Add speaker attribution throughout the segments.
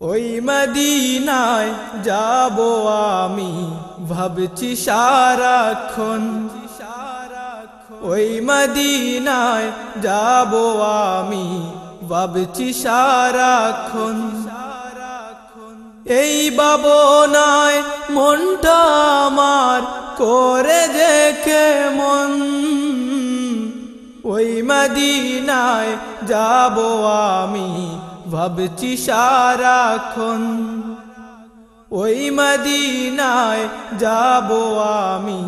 Speaker 1: ওই মদিনায় যাব আমি, ভাবছি সারাক্ষণ। ওই মদিনায় যাব আমি, ভাবছি সারাক্ষণ। এই বাবনায় মনটা আমার করে দেখে মন। ওই মদিনায় যাব আমি ভাবছি সারাক্ষণ ওই মদিনায় যাব আমি।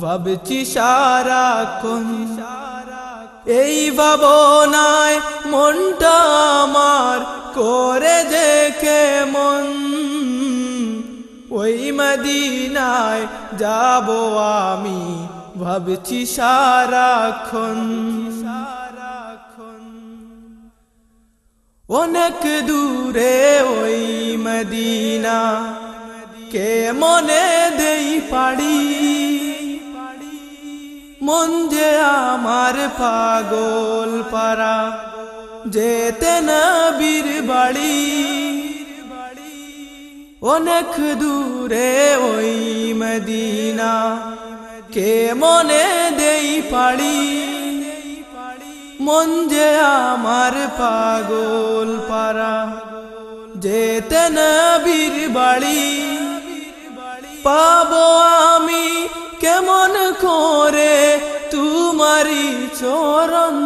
Speaker 1: ভাবছি সারাক্ষণ এই ভাবনায় মনটা আমার করে দেখে মন ওই মদিনায় যাব আমি, ভাবছি সারাক্ষণ। অনেক দূরে ওই মদিনা। কে মনে দেই পাড়ি? মন যে আমার পাগল পারা যেতে নবীর বাড়ি। অনেক দূরে ওই মদিনা। কে মনে দেই পাড়ি? মন যে আমার পাগল পারা যেতে নবীর বাড়ি, পাবো আমি কেমন করে তুমারি চরণ?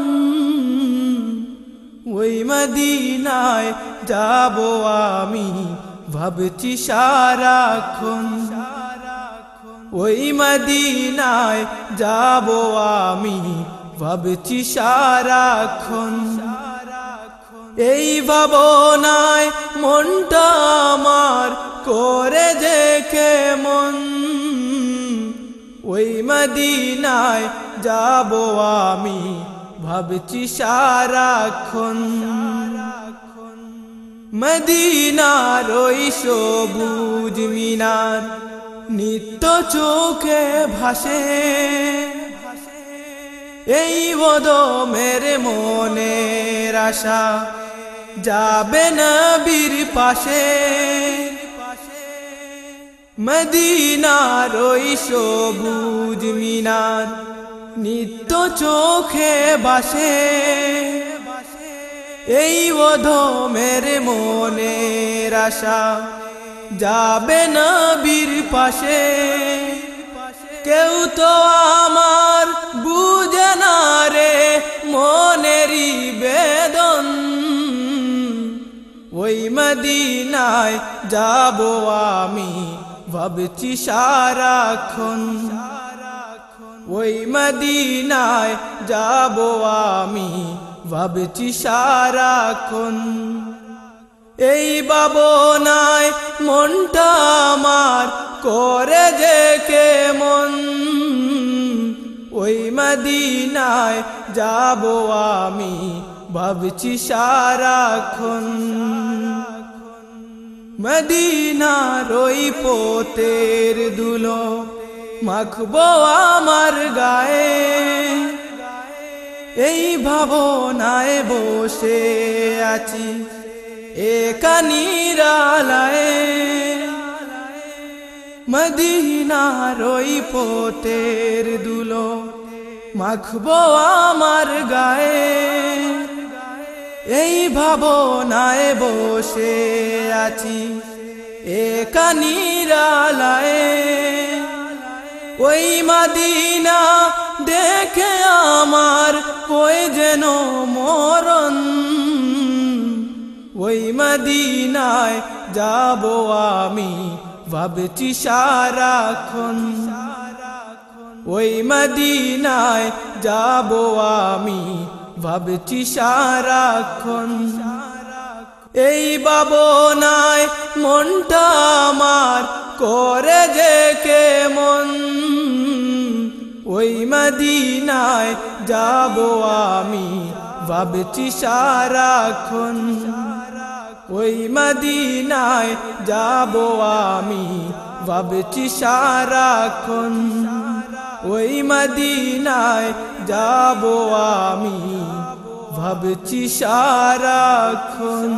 Speaker 1: ওই মদিনায় যাব আমি, ভাবছি সারাক্ষণ। ওই মদিনায় যাব আমি ভাবছি সারাক্ষণ। এই ভাবনায় মনটা আমার করে দেখে মন ওই মদিনায় যাব আমি, ভাবছি সারাক্ষণ। মদিনার ওই সবুজ মিনার নিত্য চোখে ভাসে। এই বদ মেরে মনের আশা যাবে না বীর পাশে। মদিনার ওই সবুজ মিনার নিত্য চোখে বাসে। এই বধ মেরে মনের আশা যাবে না বীর পাশে। কেউ তো ওই মদিনায় যাব আমি। ভাবছি সারাক্ষণ। ওই মদিনায় যাব আমি। ভাবছি সারাক্ষণ। এই বাবনায় মনটা আমার করে দেখে মন ওই মদিনায় যাব আমি। ভাবছি সারাক্ষণ। মদিনার ওই পোতের দুলো মাখবো আমার গায়ে। এই ভাবনায় বসে আছি একানিরালায় মদিনার ওই পোতের দুলো মাখবো আমার গায়ে। এই ভাবনায় বসে আছি একানিরালায় ওই মাদিনা দেখে আমার ওই যেন মরণ। ওই মদিনায় যাব আমি, ভাবছি সারাক্ষণ। ওই মদিনায় যাব আমি ভাবছি সারাক্ষণ। এই বাবনায় মনটা আমার করে দেখে মন ওই মদিনায় যাব আমি ভাবছি সারাক্ষণ। ওই মদিনায় যাব আমি ভাবছি সারাক্ষণ। ওই মদিনায় যাব আমি। ভাবছি সারাক্ষণ